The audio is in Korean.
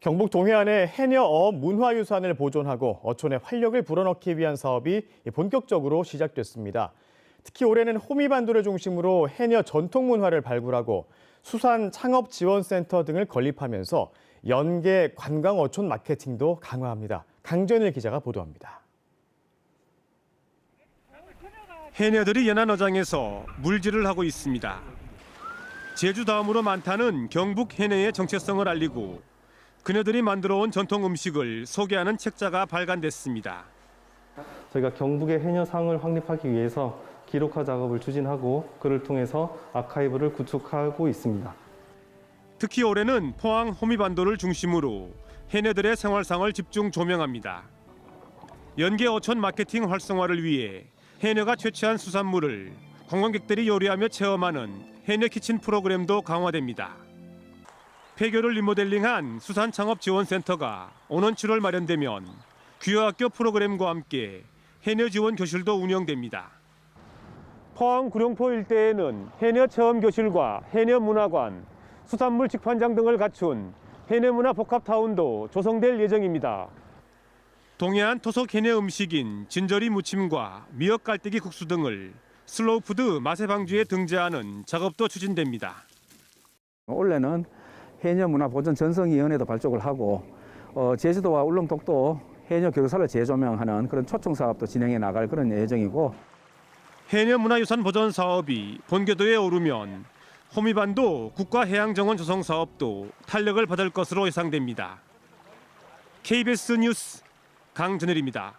경북 동해안의 해녀 어업 문화유산을 보존하고 어촌의 활력을 불어넣기 위한 사업이 본격적으로 시작됐습니다. 특히 올해는 호미반도를 중심으로 해녀 전통 문화를 발굴하고 수산 창업 지원센터 등을 건립하면서 연계 관광 어촌 마케팅도 강화합니다. 강전일 기자가 보도합니다. 해녀들이 연안어장에서 물질을 하고 있습니다. 제주 다음으로 많다는 경북 해녀의 정체성을 알리고 그녀들이 만들어온 전통 음식을 소개하는 책자가 발간됐습니다. 저희가 경북의 해녀상을 확립하기 위해서 기록화 작업을 추진하고 그를 통해서 아카이브를 구축하고 있습니다. 특히 올해는 포항 호미반도를 중심으로 해녀들의 생활상을 집중 조명합니다. 연계 어촌 마케팅 활성화를 위해 해녀가 채취한 수산물을 관광객들이 요리하며 체험하는 해녀 키친 프로그램도 강화됩니다. 폐교를 리모델링한 수산창업지원센터가 오는 7월 마련되면 귀화학교 프로그램과 함께 해녀 지원 교실도 운영됩니다. 포항 구룡포 일대에는 해녀 체험 교실과 해녀 문화관, 수산물 직판장 등을 갖춘 해녀 문화 복합타운도 조성될 예정입니다. 동해안 토속 해녀 음식인 진저리 무침과 미역 깔때기 국수 등을 슬로우푸드 맛의 방주에 등재하는 작업도 추진됩니다. 올해는 해녀 문화 보존 전성위원회도 발족을 하고 어, 제주도와 울릉독도 해녀 교사를 재조명하는 그런 초청 사업도 진행해 나갈 그런 예정이고 해녀 문화유산 보존 사업이 본궤도에 오르면 호미반도 국가해양정원 조성 사업도 탄력을 받을 것으로 예상됩니다. KBS 뉴스 강준일입니다.